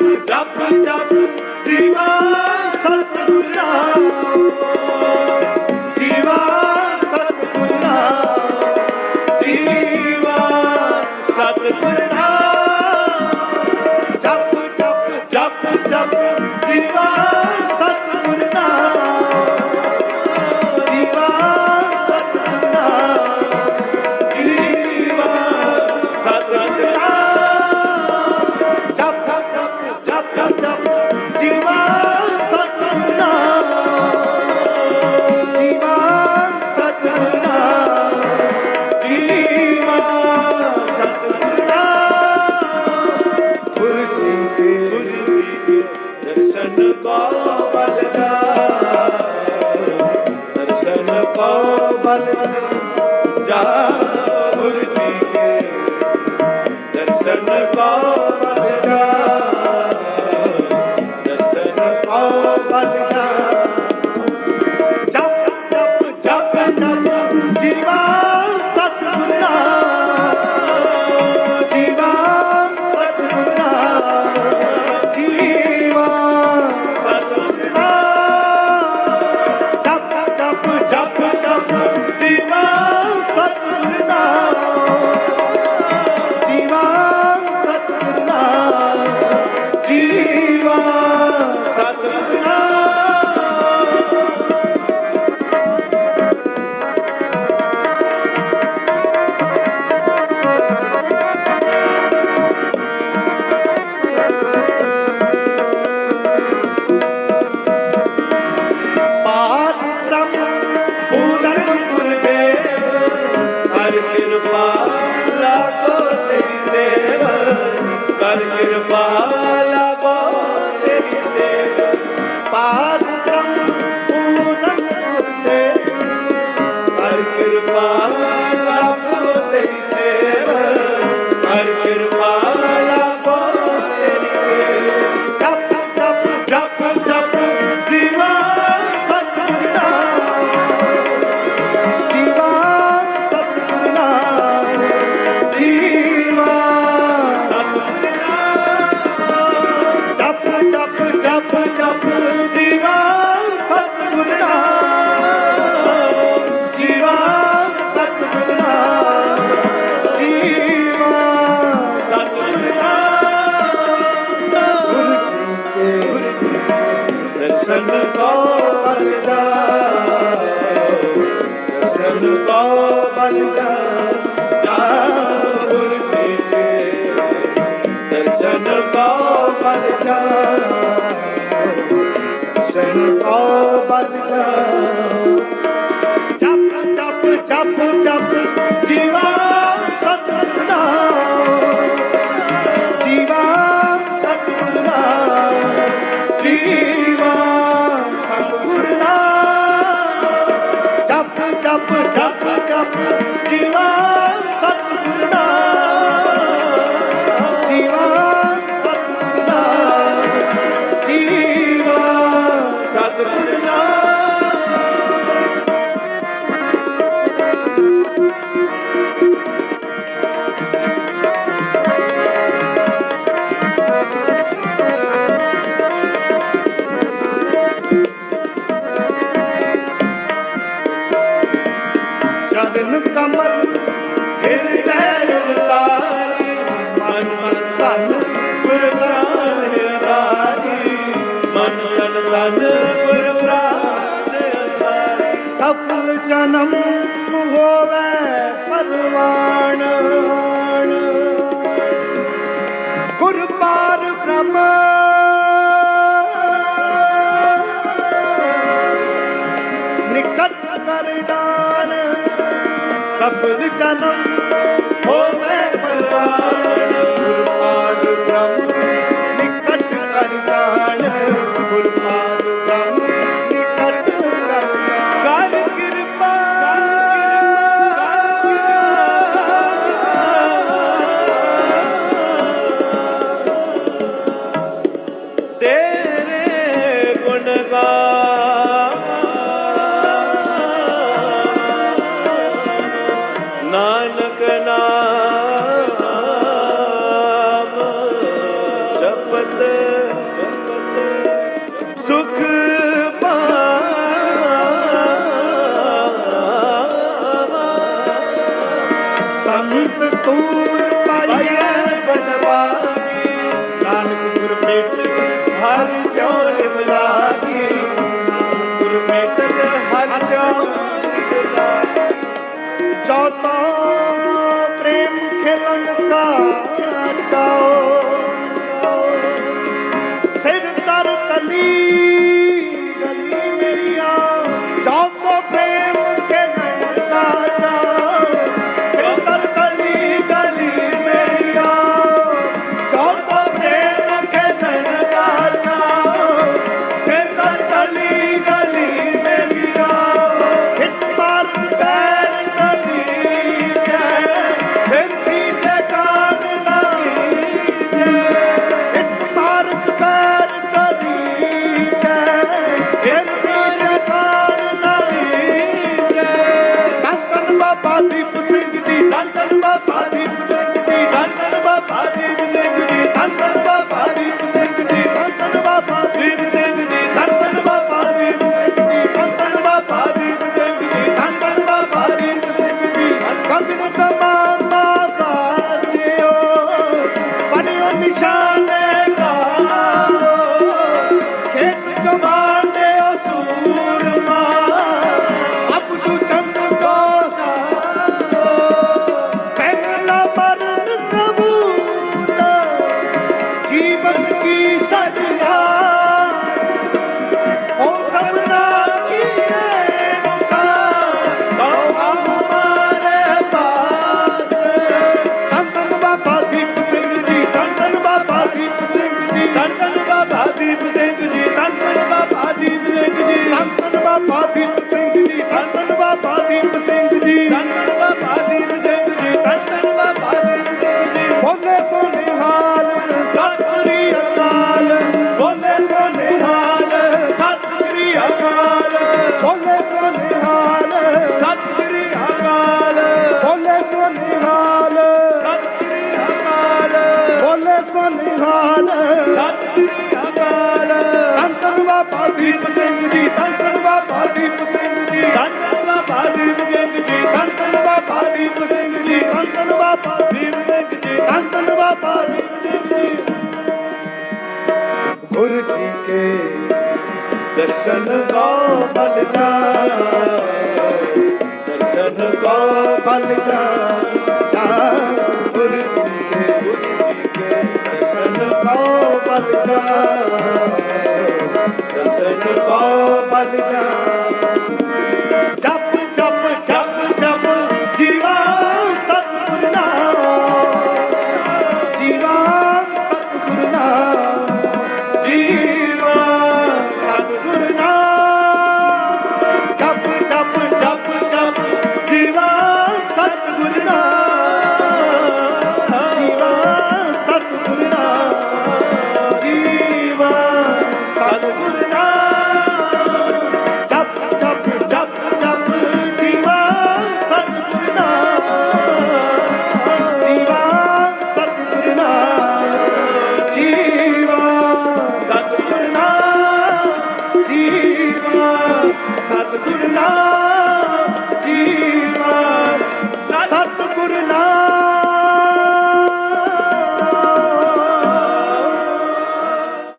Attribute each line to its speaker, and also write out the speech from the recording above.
Speaker 1: ਜਪ ਜਪ ਜਪ ਜੀਵਾ ਸਤਿਗੁਰ। ਨਾਮ ਜੀਵਾ ਸਤਿਗੁਰ। ਨਾਮ ਜੀਵਾ ਸਤਿਗੁਰ। ਨਾਮ ਜਪ ਜਪ ਜਪ ਜਪ ਜੀਵਾ ਦਰਸ਼ਨ ਕੋ ਬਲ ਜਾ ਗੁਰੂ ਜੀ ਕੇ। ਦਰਸ਼ਨ ਕੋ ਬਲ ਜਾ ਦਰਸ਼ਨ ਕੋ ਬਲ ਜਾ ਜਪ ਜਪ ਜਪ ਜਪ, ਜੀਵਾ। তোমার কৃপা ਦਰਸ਼ਨ ਕੋ ਬਲ ਜਾ ਦਰਸ਼ਨ ਕੋ ਬਲ ਜਾ ਜਾ ਗੁਰੂ ਜੀ ਕੇ। ਦਰਸ਼ਨ ਕੋ ਬਲ ਜਾ ਦਰਸ਼ਨ ਕੋ ਬਲ ਜਾ ਜਪ ਜਪ ਜਪ ਜਪ, ਜੀਵਾ ਜਪ ਜਪ ਜਪ ਜੀਵਾ ਸਤਿਗੁਰ ਨਾਮ। ਜੀਵਾ ਸਤਿਗੁਰ ਨਾਮ। ਜੀਵਾ ਸਤਿਗੁਰ ਨਾਮ। ਸਫਲ ਜਨਮ ਹੋਵੇ ਪਰਵਾਨ ਗੁਰ ਪਾਰ ਬ੍ਰਹਮ। ਨਿਕਟ ਕਰਦਾ ਸਫਲ ਜਨਮ ਸੰਤ ਤੂਰ ਪਾਈਐ। ਬਨਵਾਗੀ ਨਾਨਕ ਗੁਰ ਮੇਟਕ ਹਰ ਸਿਉ ਮਿਲਾਗੀ। ਗੁਰ ਮੇਟਕ ਹਰ ਸਿਉ ਚੌਥਾ ਪ੍ਰੇਮ ਖੇਲਨ ਕਾ ਚਾਓ ਸਿਰ ਤਰ ਕਲੀ নিশানে ਦੀਪ ਸਿੰਘ ਜੀ, ਧੰਨ ਧੰਨ ਬਾਬਾ ਦੀਪ ਸਿੰਘ ਜੀ, ਧੰਨ ਬਾਬਾ ਦੀਪ ਸਿੰਘ ਜੀ, ਧੰਨ ਧੰਨ ਬਾਬਾ ਦੀਪ ਸਿੰਘ ਜੀ, ਧੰਨ ਧੰਨ ਬਾਬਾ ਦੀਪ ਸਿੰਘ ਜੀ, ਧੰਨ ਧੰਨ ਬਾਬਾ ਦੀਪ ਸਿੰਘ ਜੀ। ਗੁਰੂ ਜੀ ਕੇ ਦਰਸ਼ਨ ਕੋ ਬਲ ਜਾ ਦਰਸ਼ਨ ਕੋ ਬਲ ਜਾ ਕੇ ਦਰਸ਼ਨ ਕੋ ਬਲ ਜਾਏ ਦਰਸ਼ਨ ਕੋ ਬਲ ਜਾ ਜਪ ਜਪ ਜਪ ਜਪ, ਜੀਵਾ ਸਤਿਗੁਰ ਨਾਮ। ਜੀਵਾ ਸਤਿਗੁਰ ਨਾਮ। ਜੀਵਾ ਸਤਿਗੁਰ ਨਾਮ। ਜਪ ਜਪ ਜਪ ਜਪ, ਜੀਵਾ ਸਤਿਗੁਰ ਨਾਮ। ਜੀਵਾ ਸਤਿਗੁਰ ਨਾਮ। ਸਤਿਗੁਰ ਨਾਮ ਜੀ।